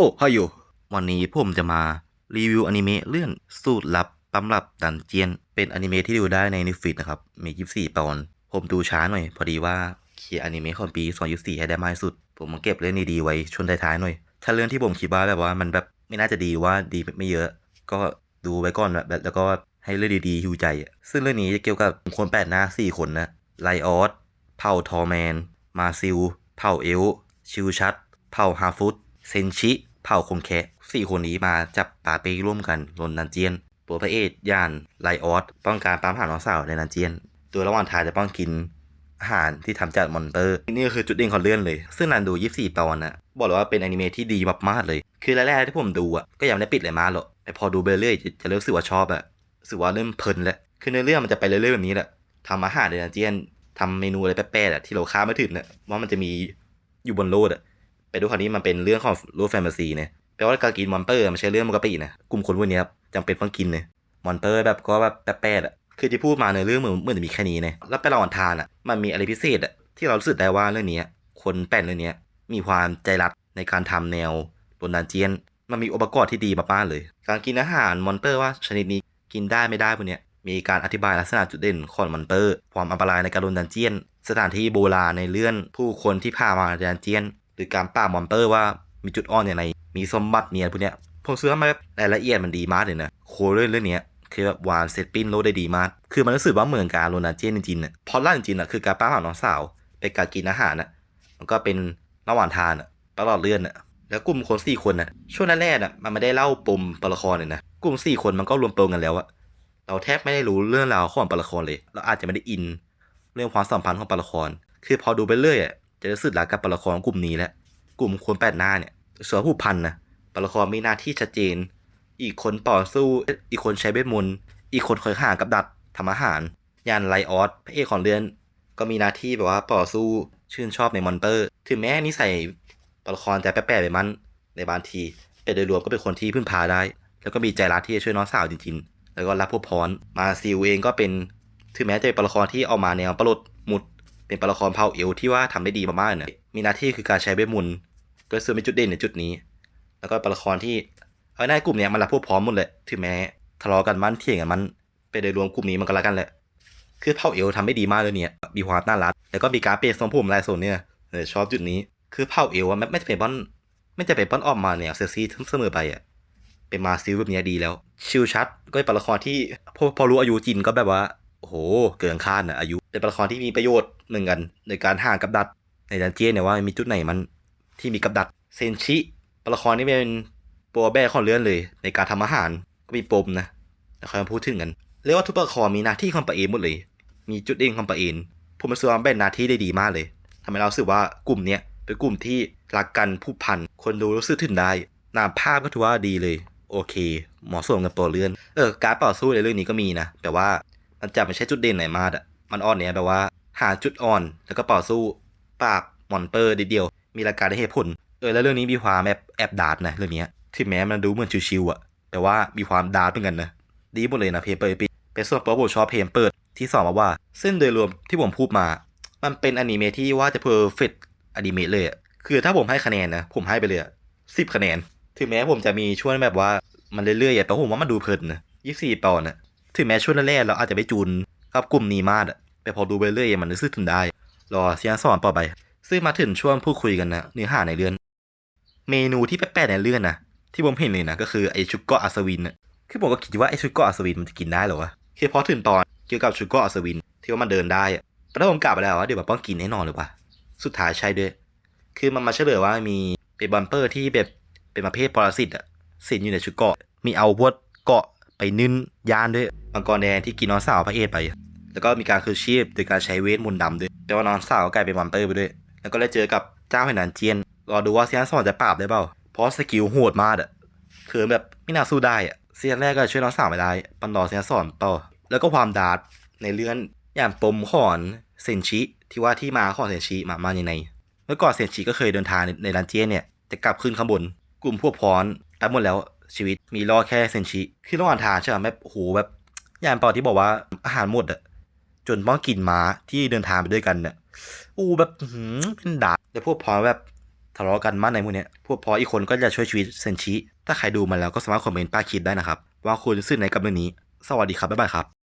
โอ้ฮายโยวันนี้ผมจะมารีวิวอนิเมะเรื่องสูตรลับตำรับดันเจียน เป็นอนิเมะที่ดูได้ใน Netflix นะครับ มี24ตอน ผมดูช้าหน่อย พอดีว่าเคลียร์อนิเมะของปี2024ให้ได้มากสุด ผมมาเก็บเรื่องดีๆไว้ช่วงท้ายๆหน่อย ถ้าเรื่องที่ผมคิดว่าแบบว่ามันแบบไม่น่าจะดีว่าดีไม่เยอะ ก็ดูไว้ก่อนแบบแล้วก็ให้เรื่องดีๆฮิวใจ ซึ่งเรื่องนี้จะเกี่ยวกับคนแปดหน้า4คนนะไลออสเผ่าทอร์แมน มาซิล เผ่าเอล ชิวชัด เผ่าฮาฟุต เซนชิ เผ่าคงแคะสี่คนนี้มาจับปาเป้ร่วมกันลนดันเจียน ตัวพระเอกย่านไลออสต้องการปั๊มหาน้องสาวในดันเจียน ตัวระหว่างทางจะต้องกินอาหารที่ทำจากมอนเตอร์ นี่ก็คือจุดเด่นของเรื่องเลย ซึ่งนันดู 24 ตอนนะบอกเลยว่าเป็นอนิเมะที่ดีมากๆเลย คือแรกๆที่ผมดูอะก็ยังไม่ได้ปิดเลยมากหรอกแต่พอดูไปเรื่อยจะเริ่มสึกว่าชอบอะสึกว่าเริ่มเพลินแล้วคือในเรื่องมันจะไปเรื่อยๆแบบนี้แหละทำอาหารในดันเจียนทำเมนูอะไรแปลกๆอะที่เราคาดไม่ถึงนะว่ามันจะมีอยู่บนโลกอะ ไปดูคราวนี้มันเป็นเรื่องของโลกแฟนตาซีเนี่ยแปลว่าการกินมอนเตอร์มันใช่เรื่องปกตินะกลุ่มคนพวกนี้ครับจำเป็นต้องกินเนี่ยมอนเตอร์แบบก็แบบแป๊ดๆอะคือที่พูดมาในเรื่องเหมือนเหมือนจะมีแค่นี้เนี่ยแล้วไประหว่างทางอะมันมีอะไรพิเศษอะที่เรารู้สึกได้ว่าเรื่องนี้คนแป้นเรื่องนี้มีความใจรักในการทำแนวโดนดันเจียน มันมีองค์ประกอบที่ดีมากๆเลย การกินอาหารมอนเตอร์ว่าชนิดนี้กินได้ไม่ได้พวกเนี้ยมีการอธิบายลักษณะจุดเด่นของมอนเตอร์ ความอันตรายในการโดนดันเจียน สถานที่โบราณในเรื่องผู้คนที่พามาดันเจียน หรือการป่ามอนเตอร์ว่ามีจุดอ่อนอย่างไรมีสมบัติเนี่ยพวกเนี้ยผมเชื่อว่ามันรายละเอียดมันดีมากเลยนะโคเรื่องเรื่องเนี้ยคือแบบวานเซตปิ้นโลดได้ดีมาก คือมันรู้สึกว่าเหมือนการโรนันเจนจริงๆน่ะเพราะล่าจริงๆน่ะคือการป้าหาน้องสาวเป็นการกินอาหารน่ะมันก็เป็นระหว่างทานน่ะตลอดเรื่องน่ะแล้วกลุ่มคนสี่คนน่ะช่วงแรกๆน่ะมันไม่ได้เล่าปมตัวละครเลยนะกลุ่มสี่คนมันก็รวมตัวกันแล้วอะเราแทบไม่ได้รู้เรื่องราวของตัวละครเลย เราอาจจะไม่ได้อิน เรื่องความสัมพันธ์ของตัวละคร คือพอดูไปเรื่อยอะ จะรู้สึกรักกับตัวละครกลุ่มนี้แหละกลุ่มคนแปดหน้าเนี่ยส่วนผู้พันนะตัวละครมีหน้าที่ชัดเจน อีกคนต่อสู้ อีกคนใช้เวทมนต์อีกคนคอยห่างกับดักทำอาหาร ยานไลออสพระเอกของเรื่องก็มีหน้าที่แบบว่าต่อสู้ชื่นชอบในมอนเตอร์ ถึงแม้นิสัยตัวละครจะแปลกๆไปมันในบางที แต่โดยรวมก็เป็นคนที่พึ่งพาได้ แล้วก็มีใจรักที่จะช่วยน้องสาวจริงๆ แล้วก็รับผู้พรมาซิลเองก็เป็น ถึงแม้จะเป็นตัวละครที่เอามาแนวประหลดมุด เป็นตัวละครเผ่าเอลที่ว่าทำได้ดีมากๆเนะมีหน้าที่คือการใช้เวทมนต์ก็ซึ่งเป็นจุดเด่นในจุดนี้ แล้วก็ตัวละครที่เอาในกลุ่มเนี้ยมันรับพวกพร้อมหมดเลยถึงแม้ทะเลาะกันมันเถียงกันมันไปโดยรวมกลุ่มนี้มันก็รักกันแหละคือเผ่าเอลทำได้ดีมากเลยเนี่ยมีความน่ารักแล้วก็มีการเปลี่ยนทรงผมลายโซนเนี่ยชอบจุดนี้คือเผ่าเอลอะไม่ไม่จะเป็นป้อนไม่จะเป็นป้อนออกมาเนี่ยเซซี่เสมอไปอะเป็นมาซิลแบบนี้ดีแล้ว ชิลชัดก็เป็นตัวละครที่พอพอรู้อายุจริงก็แบบว่าโอ้โหเกินคาดนะอายุ เป็นตัวละครที่มีประโยชน์หนึ่งกัน ในการห่างกับดักในดันเจี้ยนเนี่ยว่ามีจุดไหนมันที่มีกับดักเซนชิตัวละครนี่เป็นตัวแบกของเรื่องเลย ในการทำอาหารก็มีปมนะแล้วค่อยมาพูดถึงกันเรียกว่าทุกตัวละครมีหน้าที่ของตัวเองหมดเลย มีจุดเด่นของตัวเองผมรู้สึกว่าแบ่งหน้าที่ได้ดีมากเลยทำให้เราสึกว่ากลุ่มเนี้ยเป็นกลุ่มที่รักกันผูกพันคนดูรู้สึกถึงได้นามภาพก็ถือว่าดีเลย โอเคเหมาะสมกับตัวเรื่องเออการต่อสู้ในเรื่องนี้ก็มีนะแต่ว่ามันจะไม่ใช่จุดเด่นไหนมากอะ มันอ่อนเนี่ยแบบว่า หาจุดอ่อนแล้วก็ต่อสู้ปราบมอนเตอร์เดียว มีหลักการและเหตุผล เออแล้วเรื่องนี้มีความแอบแอบดาร์กนะเรื่องนี้ยถึงแม้มันดูเหมือนชิวๆอะแต่ว่ามีความดาร์กเหมือนกันนะดีหมดเลยนะเพเปิดปีเป็นส่วนตัวผมชอบเพลงเปิดที่สองมาว่าซึ่งโดยรวมที่ผมพูดมา มันเป็นอนิเมะที่ว่าจะเพอร์เฟกต์อนิเมะเลยคือถ้าผมให้คะแนนนะผมให้ไปเลยสิบคะแนน ถึงแม้ผมจะมีช่วงแบบว่ามันเรื่อยๆอะแต่ผมว่ามันดูเพลินนะยี่สี่ตอนนะถึงแม้ช่วงแรกเราอาจจะไม่จูน กับกลุ่มนี้มากอะแต่พอดูไปเรื่อยมันรู้สึกถึงได้ รอเซียนสอนต่อไป ซึ่งมาถึงช่วงพูดคุยกันนะเนื้อหาในเรื่อง เมนูที่แปลกๆในเรื่องนะที่ผมเห็นเลยนะก็คือไอชุกเกาะอัศวินน่ะคือผมก็คิดว่าไอชุกเกาะอัศวินมันจะกินได้หรอวะคือพอถึงตอนเกี่ยวกับชุกเกาะอัศวินที่ว่ามันเดินได้อะแต่ถ้าผมกลับไปแล้วว่าเดี๋ยวมันต้องกินแน่นอนเลยว่ะสุดท้ายใช่ด้วย คือมันมาเฉลยว่ามีเป็นบัมเปอร์ที่แบบเป็นประเภทปรสิตอะสิงอยู่ในชุดเกาะ มีเอาพวกเกาะไปนึ่นยานด้วย มังกรแดงที่กินน้องสาวพระเอกไป แล้วก็มีการคืนชีพโดยการใช้เวทมนต์ดำด้วยแต่ว่าน้องสาวก็กลายเป็นบัมเปอร์ไปด้วย แล้วก็ได้เจอกับเจ้าแห่งนันเจียน รอดูว่าเซียนสอนจะปราบได้เปล่า เพราะสกิลโหดมากอะคือแบบไม่น่าสู้ได้อะเซียนแรกก็ช่วยน้องสาวไม่ได้ ปันรอเซียนสอนต่อ แล้วก็ความดาร์กในเรื่องอย่างปมของเซนชิที่ว่าที่มาของเซนชิมามาอย่างไงเมื่อก่อนเซนชิก็เคยเดินทางในในดันเจียนเนี่ยจะกลับขึ้นข้างบน กลุ่มพวกพรตายหมดแล้วชีวิตมีรอดแค่เซนชิคือระหว่างทางใช่ไหมแบบโหแบบ ย่างตอนที่บอกว่าอาหารหมดอะจนต้องกินม้าที่เดินทางไปด้วยกันเนี่ยอู้แบบหือเป็นดาร์กแต่พวกพรแบบทะเลาะกันมากในมู่เนี้ยพวกพออีกคนก็จะช่วยชีวิตเซนชิ ถ้าใครดูมาแล้วก็สามารถคอมเมนต์ป้าคิดได้นะครับ ว่าคุณรู้สึกในกับเรื่องนี้ สวัสดีครับ บ๊ายบายครับ